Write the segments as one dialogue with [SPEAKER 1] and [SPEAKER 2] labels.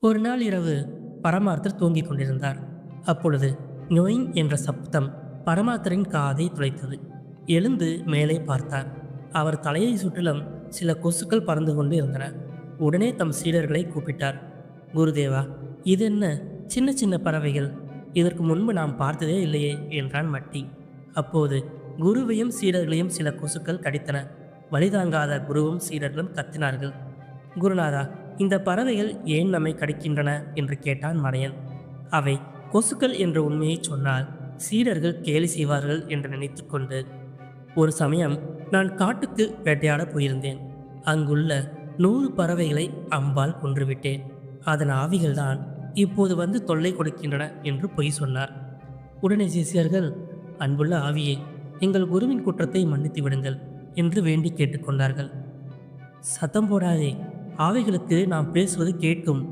[SPEAKER 1] ஒரு நாள் இரவு பரமார்த்தர் தூங்கிக் கொண்டிருந்தார். அப்பொழுது நொயிங் என்ற சப்தம் பரமார்த்தரின் காதை துளைத்தது. எழுந்து மேலே பார்த்தார். அவர் தலையை சுற்றிலும் சில கொசுக்கள் பறந்து கொண்டு இருந்தன. உடனே தம் சீடர்களை கூப்பிட்டார். குருதேவா இது என்ன சின்ன சின்ன பறவைகள்? இதற்கு முன்பு நாம் பார்த்ததே இல்லையே என்றான் மட்டி. அப்போது குருவையும் சீடர்களையும் சில கொசுக்கள் கடித்தன. வலிதாங்காத குருவும் சீடர்களும் கத்தினார்கள். குருநாதா இந்த பறவைகள் ஏன் நம்மை கடிக்கின்றன என்று கேட்டான் மடையன். அவை கொசுக்கள் என்ற உண்மையை சொன்னால் சீடர்கள் கேலி செய்வார்கள் என்று நினைத்துக்கொண்டு ஒரு சமயம் நான் காட்டுக்கு வேட்டையாடப் போயிருந்தேன். அங்குள்ள நூறு பறவைகளை அம்பால் கொன்றுவிட்டேன். அதன் ஆவிகள்தான் இப்போது வந்து தொல்லை கொடுக்கின்றன என்று பொய் சொன்னார். உடனே சிசியர்கள் அன்புள்ள ஆவியே எங்கள் குருவின் குற்றத்தை மன்னித்து விடுங்கள் என்று வேண்டி கேட்டுக்கொண்டார்கள் சத்தம் போடாதே அவைகளுக்கு நாம் பேசுவது கேட்கும்.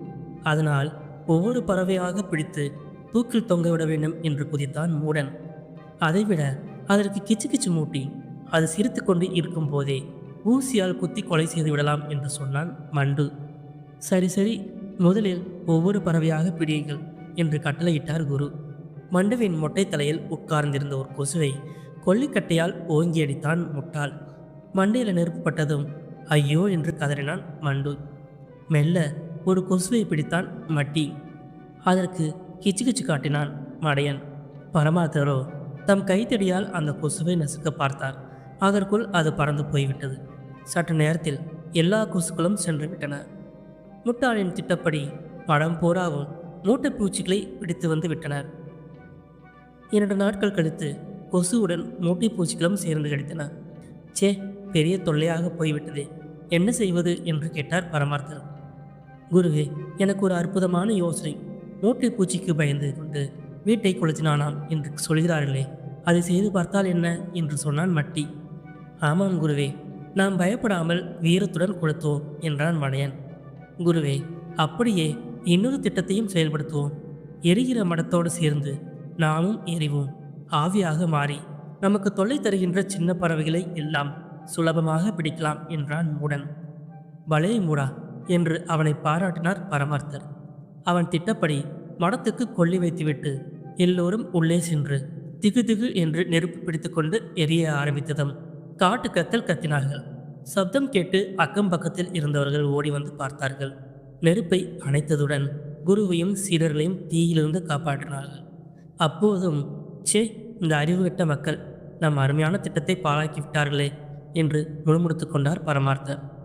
[SPEAKER 1] அதனால் ஒவ்வொரு பறவையாக பிடித்து தூக்கில் தொங்கவிட வேண்டும் என்று குதித்தான் மூடன். அதைவிட அதற்கு கிச்சு கிச்சு மூட்டி அது சிரித்து கொண்டு இருக்கும் போதே ஊசியால் குத்தி கொலை செய்து விடலாம் என்று சொன்னான் மண்டு. சரி சரி முதலில் ஒவ்வொரு பறவையாக பிடியுங்கள் என்று கட்டளையிட்டார் குரு. மண்டுவின் மொட்டை தலையில் உட்கார்ந்திருந்த ஒரு கொசுவை கொல்லிக்கட்டையால் ஓங்கி அடித்தான் முட்டாள். மண்டையில் நெருப்பப்பட்டதும் ஐயோ என்று கதறினான் மண்டு. மெல்ல ஒரு கொசுவை பிடித்தான் மட்டி. அதற்கு கிச்சு கிச்சு காட்டினான் மடையன். பரமாத்தரோ தம் கைத்தடியால் அந்த கொசுவை நசுக்க பார்த்தார். அதற்குள் அது பறந்து போய்விட்டது. சற்று நேரத்தில் எல்லா கொசுக்களும் சென்று விட்டன. முட்டாளின் திட்டப்படி படம் போராவும் மூட்டைப்பூச்சிகளை பிடித்து வந்து விட்டனர். இரண்டு நாட்கள் கழித்து கொசுவுடன் மூட்டை பூச்சிகளும் சேர்ந்து கிடைத்தன. சே பெரிய தொல்லையாக போய்விட்டது. என்ன செய்வது? என்று கேட்டார் பரமார்த்தர். குருவே எனக்கு ஒரு அற்புதமான யோசனை. மூட்டை பூச்சிக்கு பயந்து கொண்டு வீட்டை கொளுத்தினானாம் என்று சொல்கிறார்களே அதை செய்து பார்த்தால் என்ன? என்று சொன்னான் மட்டி. ஆமாம் குருவே நாம் பயப்படாமல் வீரத்துடன் கொளுத்துவோம் என்றான் மடையன். குருவே அப்படியே இன்னொரு திட்டத்தையும் செயல்படுத்துவோம். எரிகிற மடத்தோடு சேர்ந்து நாமும் எரிவோம். ஆவியாக மாறி நமக்கு தொல்லை தருகின்ற சின்ன பறவைகளை எல்லாம் சுலபமாக பிடிக்கலாம் என்றான் மூடன். பலே மூடா என்று அவனை பாராட்டினார் பரமார்த்தர். அவன் திட்டப்படி மடத்துக்கு கொல்லி வைத்துவிட்டு எல்லோரும் உள்ளே சென்று திகு திகு என்று நெருப்பு பிடித்துக்கொண்டு எரிய ஆரம்பித்ததும் காட்டு கத்தல் கத்தினார்கள். சப்தம் கேட்டு அக்கம் பக்கத்தில் இருந்தவர்கள் ஓடி வந்து பார்த்தார்கள். நெருப்பை அணைத்ததுடன் குருவையும் சீடர்களையும் தீயிலிருந்து காப்பாற்றினார்கள். அப்போதும் சே இந்த அறிவுகட்ட மக்கள் நம் அருமையான திட்டத்தை பாழாக்கி விட்டார்களே என்று முழுமுடுத்து கொண்டார் பரமார்த்தர்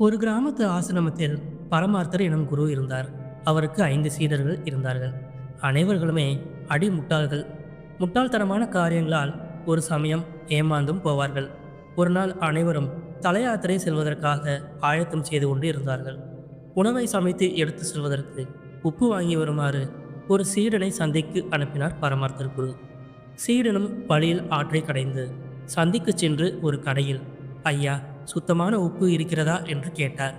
[SPEAKER 1] ஒரு கிராமத்து ஆசிரமத்தில் பரமார்த்தர் எனும் குரு இருந்தார். அவருக்கு ஐந்து சீடர்கள் இருந்தார்கள். அனைவர்களுமே அடிமுட்டாள்கள். முட்டாள்தனமான காரியங்களால் ஒரு சமயம் ஏமாந்தும் போவார்கள். ஒரு நாள் அனைவரும் தலையாத்திரை செல்வதற்காக ஆயத்தம் செய்து கொண்டு இருந்தார்கள். உணவை சமைத்து எடுத்து செல்வதற்கு உப்பு வாங்கி வருமாறு ஒரு சீடனை சந்தைக்கு அனுப்பினார் பரமார்த்தர் குரு. சீடனும் வழியில் ஆற்றை கடைந்து சந்திக்கு சென்று ஒரு கடையில் ஐயா சுத்தமான உப்பு இருக்கிறதா? என்று கேட்டார்.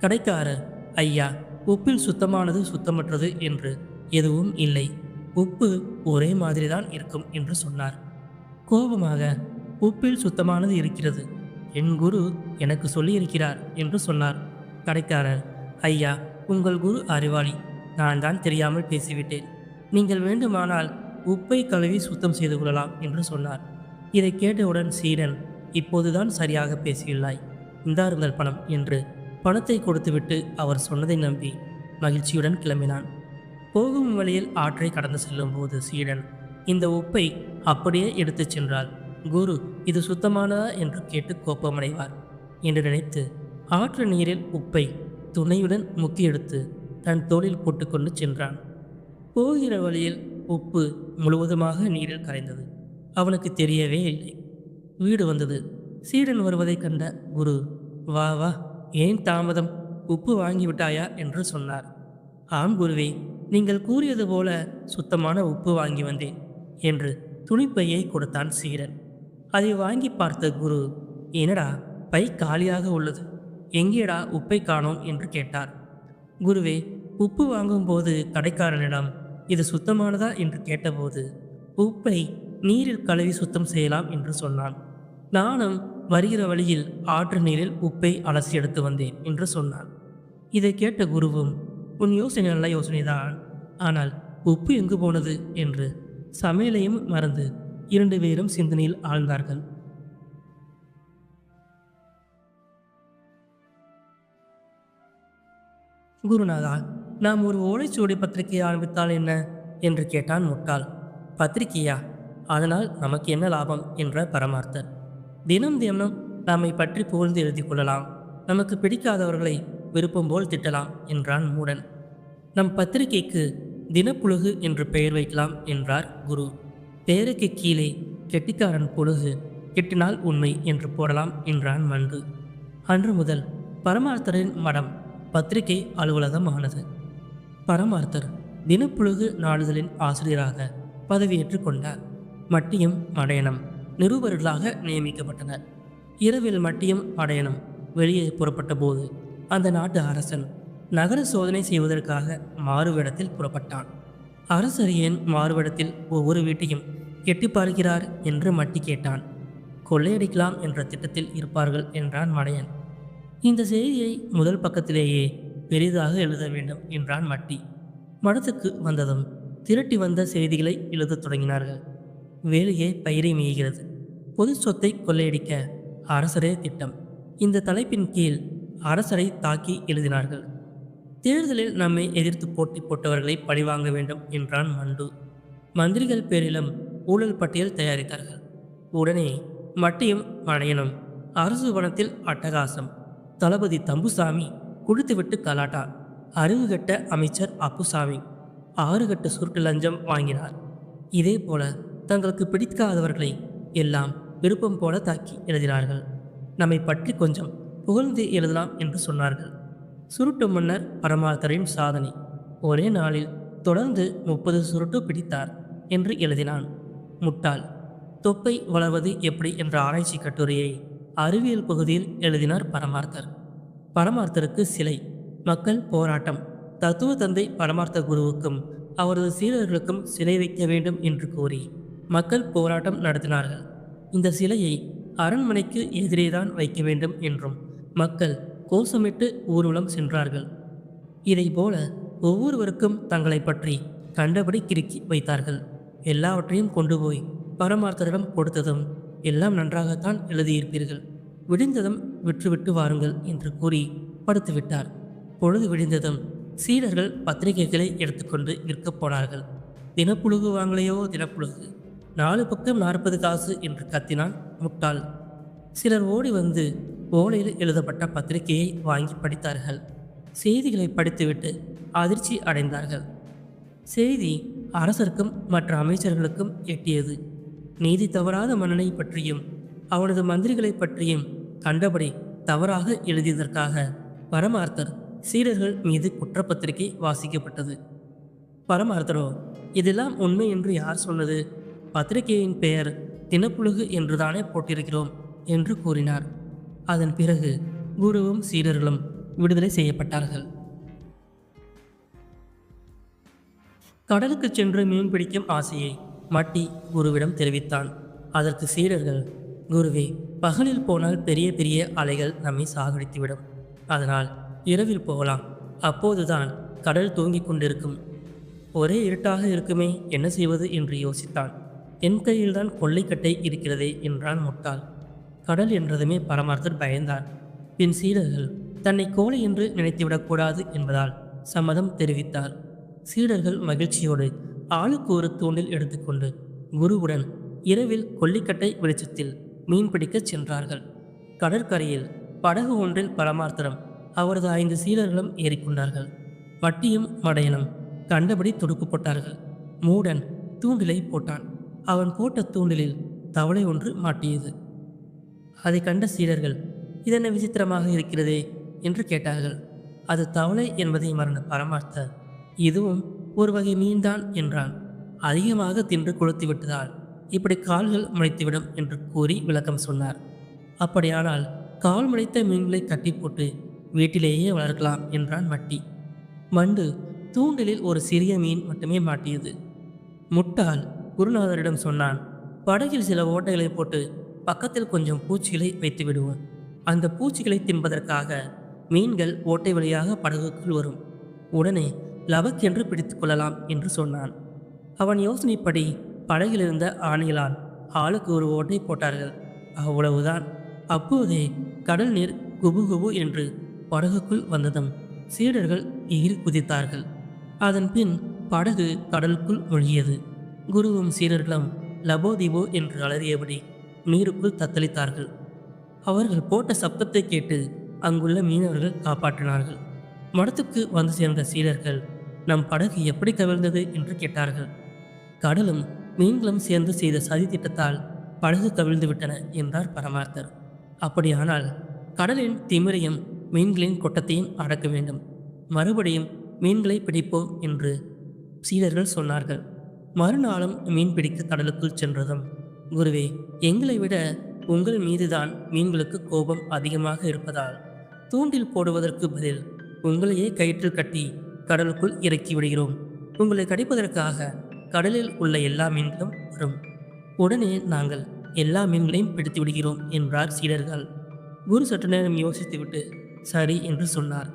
[SPEAKER 1] கடைக்காரர் ஐயா உப்பில் சுத்தமானது சுத்தமற்றது என்று எதுவும் இல்லை. உப்பு ஒரே மாதிரிதான் இருக்கும் என்று சொன்னார். கோபமாக உப்பில் சுத்தமானது இருக்கிறது. என் குரு எனக்கு சொல்லியிருக்கிறார் என்று சொன்னார். கடைக்காரர் ஐயா உங்கள் குரு அறிவாளி நான் தான் தெரியாமல் பேசிவிட்டேன். நீங்கள் வேண்டுமானால் உப்பை கழுவி சுத்தம் செய்து கொள்ளலாம் என்று சொன்னார். இதை கேட்டவுடன் சீடன் இப்போதுதான் சரியாக பேசியுள்ளாய் இந்தாருங்கள் பணம் என்று பணத்தை கொடுத்துவிட்டு அவர் சொன்னதை நம்பி மகிழ்ச்சியுடன் கிளம்பினான். போகும் வழியில் ஆற்றை கடந்து செல்லும் போது சீடன் இந்த உப்பை அப்படியே எடுத்துச் சென்றாள். குரு இது சுத்தமானதா? என்று கேட்டு கோபமடைவார். என்று நினைத்து ஆற்று நீரில் உப்பை துணையுடன் முக்கி எடுத்து தன் தோளில் போட்டுக்கொண்டு சென்றான். போகிற வழியில் உப்பு முழுவதுமாக நீரில் கரைந்தது. அவனுக்கு தெரியவே இல்லை. வீடு வந்தது. சீடன் வருவதைக் கண்ட குரு வா வா ஏன் தாமதம்? உப்பு வாங்கிவிட்டாயா என்று சொன்னார். ஆம் குருவே நீங்கள் கூறியது போல சுத்தமான உப்பு வாங்கி வந்தேன் என்று துணிப்பையை கொடுத்தான் சீரன் அதை வாங்கி பார்த்த குரு என்னடா பை காலியாக உள்ளது. எங்கேடா உப்பை காணோம்? என்று கேட்டார். குருவே உப்பு வாங்கும்போது கடைக்காரனிடம் இது சுத்தமானதா? என்று கேட்டபோது உப்பை நீரில் கழுவி சுத்தம் செய்யலாம் என்று சொன்னான். நானும் வருகிற வழியில் ஆற்று நீரில் உப்பை அலசி எடுத்து வந்தேன் என்று சொன்னான். இதை கேட்ட குருவும் உன் யோசனை நல்ல யோசனைதான். ஆனால் உப்பு எங்கு போனது என்று சமையலையும் மறந்து இரண்டு பேரும் சிந்தனையில் ஆழ்ந்தார்கள். குருநாதா நாம் ஒரு ஓலைச்சுவடி பத்திரிகையை ஆரம்பித்தால் என்ன? என்று கேட்டான் முட்டாள். பத்திரிகையா? அதனால் நமக்கு என்ன லாபம்? என்ற பரமார்த்தர். தினம் தினம் நம்மை பற்றி புகழ்ந்து எழுதி கொள்ளலாம். நமக்கு பிடிக்காதவர்களை விருப்பம் போல் திட்டலாம் என்றான் மூடன். நம் பத்திரிகைக்கு தினப்புழுகு என்று பெயர் வைக்கலாம் என்றார் குரு. பெயருக்கு கீழே கெட்டிக்காரன் புழுகு கெட்டினால் உண்மை என்று போடலாம் என்றான் மண்டு அன்று முதல் பரமார்த்தரின் மடம் பத்திரிகை அலுவலகம் ஆனது பரமார்த்தர் தினப்புழுகு நாளிதழின் ஆசிரியராக பதவியேற்றுக் கொண்டார். மட்டியும் மடையனம் நிருபர்களாக நியமிக்கப்பட்டனர். இரவில் மட்டியும் மடையனம் வெளியே புறப்பட்ட போது அந்த நாட்டு அரசன் நகர சோதனை செய்வதற்காக மாறுவிடத்தில் புறப்பட்டான். அரசர் ஏன் மாறுவேடத்தில் ஒவ்வொரு வீட்டையும் எட்டி பார்க்கிறார் என்று மட்டி கேட்டான். கொள்ளையடிக்கலாம் என்ற திட்டத்தில் இருப்பார்கள் என்றான் மடையன். இந்த செய்தியை முதல் பக்கத்திலேயே பெரிதாக எழுத வேண்டும் என்றான் மட்டி. மடத்துக்கு வந்ததும் திரட்டி வந்த செய்திகளை எழுதத் தொடங்கினார்கள். வேலையே பயிரை மேய்கிறது. பொது சொத்தை கொள்ளையடிக்க அரசரே திட்டம். இந்த தலைப்பின் கீழ் அரசரை தாக்கி எழுதினார்கள். தேர்தலில் நம்மை எதிர்த்து போட்டி போட்டவர்களை பழிவாங்க வேண்டும் என்றான் மண்டு. மந்திரிகள் பேரிலும் ஊழல் பட்டியல் தயாரித்தார்கள். உடனே மட்டியும் மடையனும் அரசு வனத்தில் அட்டகாசம். தளபதி தம்புசாமி குடித்துவிட்டு கலாட்டா. அறிவுகட்ட அமைச்சர் அப்புசாமி ஆறு கட்ட சுருட்டு லஞ்சம் வாங்கினார். இதே போல தங்களுக்கு பிடிக்காதவர்களை எல்லாம் விருப்பம் போல தாக்கி எழுதினார்கள். நம்மை பற்றி கொஞ்சம் புகழ்ந்து எழுதலாம் என்று சொன்னார்கள். சுருட்டு மன்னர் பரமார்த்தரின் சாதனை. ஒரே நாளில் தொடர்ந்து முப்பது சுருட்டு பிடித்தார் என்று எழுதினான். முட்டாள். தொப்பை வளர்வது எப்படி என்ற ஆராய்ச்சி கட்டுரையை அறிவியல் பகுதியில் எழுதினார் பரமார்த்தர். பரமார்த்தருக்கு சிலை மக்கள் போராட்டம் தத்துவ தந்தை பரமார்த்த குருவுக்கும் அவரது சீடர்களுக்கும் சிலை வைக்க வேண்டும் என்று கூறி மக்கள் போராட்டம் நடத்தினார்கள். இந்த சிலையை அரண்மனைக்கு எதிரேதான் வைக்க வேண்டும் என்றும் மக்கள் கோஷமிட்டு ஊர்வலம் சென்றார்கள். இதைப்போல ஒவ்வொருவருக்கும் தங்களை பற்றி கண்டபடி கிறுக்கி வைத்தார்கள். எல்லாவற்றையும் கொண்டு போய் பரமார்த்தரிடம் கொடுத்ததும் எல்லாம் நன்றாகத்தான் எழுதியிருப்பீர்கள். விடிந்ததும் விற்றுவிட்டு வாருங்கள் என்று கூறி படுத்துவிட்டார். பொழுது விடிந்ததும் சீடர்கள் பத்திரிகைகளை எடுத்துக்கொண்டு விற்கப் போனார்கள். தினப்புழுகு வாங்கலையோ தினப்புழுகு. நாலு பக்கம் நாற்பது காசு என்று கத்தினான் முட்டாள். சிலர் ஓடி வந்து ஓலையில் எழுதப்பட்ட பத்திரிகையை வாங்கி படித்தார்கள். செய்திகளை படித்துவிட்டு அதிர்ச்சி அடைந்தார்கள். செய்தி அரசருக்கும் மற்ற அமைச்சர்களுக்கும் எட்டியது. நீதி தவறாத மன்னனை பற்றியும் அவனது மந்திரிகளை பற்றியும் கண்டபடி தவறாக எழுதியதற்காக பரமார்த்தர் சீடர்கள் மீது குற்றப்பத்திரிகை வாசிக்கப்பட்டது. பரமார்த்தரோ இதெல்லாம் உண்மை என்று யார் சொன்னது? பத்திரிகையின் பெயர் தினப்புழுகு என்றுதானே போட்டிருக்கிறோம் என்று கூறினார். அதன் பிறகு குருவும் சீடர்களும் விடுதலை செய்யப்பட்டார்கள். கடலுக்கு சென்று மீன் பிடிக்கும் ஆசையை மட்டி குருவிடம் தெரிவித்தான். அதற்கு சீடர்கள் குருவே பகலில் போனால் பெரிய பெரிய அலைகள் நம்மை சாகடித்துவிடும். அதனால் இரவில் போகலாம். அப்போதுதான் கடல் தூங்கிக் கொண்டிருக்கும். ஒரே இருட்டாக இருக்குமே என்ன செய்வது? என்று யோசித்தான். என் கையில்தான் கொள்ளைக்கட்டை இருக்கிறதே என்றான் முட்டாள். கடல் என்றதுமே பரமார்த்தர் பயந்தார். பின் சீடர்கள் தன்னை கோழை என்று நினைத்துவிடக்கூடாது என்பதால் சம்மதம் தெரிவித்தார். சீடர்கள் மகிழ்ச்சியோடு ஆளுக்கு ஒரு தூண்டில் எடுத்துக்கொண்டு குருவுடன் இரவில் கொல்லிக்கட்டை வெளிச்சத்தில் மீன் பிடிக்கச் சென்றார்கள். கடற்கரையில் படகு ஒன்றில் பரமார்த்தரம் அவரது ஐந்து சீடர்களும் ஏறிக்கொண்டார்கள் வட்டியும் மடையனும் கண்டபடி தொடுப்பு போட்டார்கள் மூடன் தூண்டிலை போட்டான். அவன் போட்ட தூண்டிலில் தவளை ஒன்று மாட்டியது. அதை கண்ட சீடர்கள் இதென்ன விசித்திரமாக இருக்கிறதே? என்று கேட்டார்கள். அது தவளை என்பதை மறந்த பரமார்த்தர் இதுவும் ஒரு வகை மீன்தான் என்றான். அதிகமாக தின்று கொளுத்து விட்டதால் இப்படி கால்கள் முளைத்துவிடும் என்று கூறி விளக்கம் சொன்னார். அப்படியானால் கால் முளைத்த மீன்களை கட்டி போட்டு வீட்டிலேயே வளர்க்கலாம் என்றான் வட்டி. மண்டு தூண்டிலில் ஒரு சிறிய மீன் மட்டுமே மாட்டியது. முட்டாள் குருநாதரிடம் சொன்னான் படகில் சில ஓட்டைகளை போட்டு பக்கத்தில் கொஞ்சம் பூச்சிகளை வைத்து விடுவோம். அந்த பூச்சிகளை தின்பதற்காக மீன்கள் ஓட்டை வழியாக படகுக்குள் வரும். உடனே லபக் என்று பிடித்து கொள்ளலாம் என்று சொன்னான். அவன் யோசனைப்படி படகிலிருந்த ஆணைகளால் ஆளுக்கு ஒரு ஓட்டை போட்டார்கள். அவ்வளவுதான். அப்போதே கடல் நீர் குபு குபு என்று படகுக்குள் வந்ததும் சீடர்கள் எகிரி குதித்தார்கள். அதன் பின் படகு கடலுக்குள் ஒழுகியது. குருவும் சீடர்களும் லபோதிபோ என்று அலறியபடி நீருக்குள் தத்தளித்தார்கள். அவர்கள் போட்ட சப்தத்தை கேட்டு அங்குள்ள மீனவர்கள் காப்பாற்றினார்கள். மடத்துக்கு வந்து சேர்ந்த சீடர்கள் நம் படகு எப்படி கவிழ்ந்தது? என்று கேட்டார்கள். கடலும் மீன்களும் சேர்ந்து செய்த சதி திட்டத்தால் படகு கவிழ்ந்து விட்டன என்றார் பரமார்த்தர். அப்படியானால் கடலின் திமிரையும் மீன்களின் கொட்டத்தையும் அடக்க வேண்டும். மறுபடியும் மீன்களை பிடிப்போம் என்று சீடர்கள் சொன்னார்கள். மறுநாளும் மீன் பிடிக்க கடலுக்குள் சென்றதும் குருவே எங்களை விட உங்கள் மீதுதான் மீன்களுக்கு கோபம் அதிகமாக இருப்பதால் தூண்டில் போடுவதற்கு பதில் உங்களையே கயிற்றில் கட்டி கடலுக்குள் இறக்கி விடுகிறோம். உங்களை கடிப்பதற்காக கடலில் உள்ள எல்லா மீன்களும் வரும். உடனே நாங்கள் எல்லா மீன்களையும் பிடித்து விடுகிறோம் என்றார் சீடர்கள். குரு சற்று நேரம் யோசித்துவிட்டு சரி என்று சொன்னார்.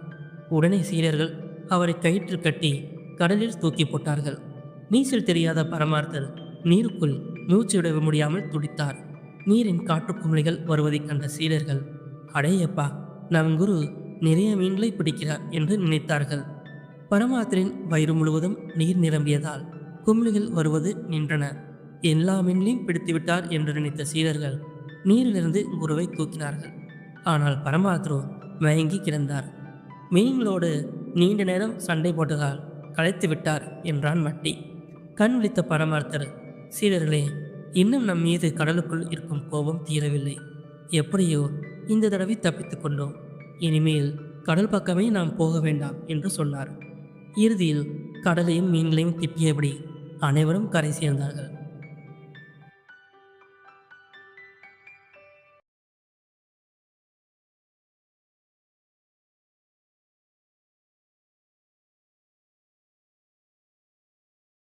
[SPEAKER 1] உடனே சீடர்கள் அவரை கயிற்றில் கட்டி கடலில் தூக்கி போட்டார்கள். நீச்சல் தெரியாத பரமார்த்தர் நீருக்குள் மூச்சுவிட முடியாமல் துடித்தார். நீரின் காற்றுக்குமிழிகள் வருவதைக் கண்ட சீடர்கள் அடையப்பா நம் குரு நிறைய மீன்களை பிடிக்கிறார் என்று நினைத்தார்கள். பரமாத்திரின் வயிறு முழுவதும் நீர் நிரம்பியதால் குமிழிகள் வருவது நின்றன. எல்லா மீன்களையும் பிடித்துவிட்டார் என்று நினைத்த சீடர்கள் நீரிலிருந்து குருவை தூக்கினார்கள். ஆனால் பரமாத்ரு மயங்கி கிடந்தார். மீன்களோடு நீண்ட நேரம் சண்டை போட்டதால் களைத்து விட்டார் என்றான் மட்டி கண் விழித்த பரமார்த்தர் சீடர்களே இன்னும் நம் மீது கடலுக்குள் இருக்கும் கோபம் தீரவில்லை. எப்படியோ இந்த தடவை தப்பித்து கொண்டோம். இனிமேல் கடல் பக்கமே நாம் போக வேண்டாம் என்று சொன்னார். இறுதியில் கடலையும் மீன்களையும் திட்டியபடி அனைவரும் கரை சேர்ந்தார்கள்.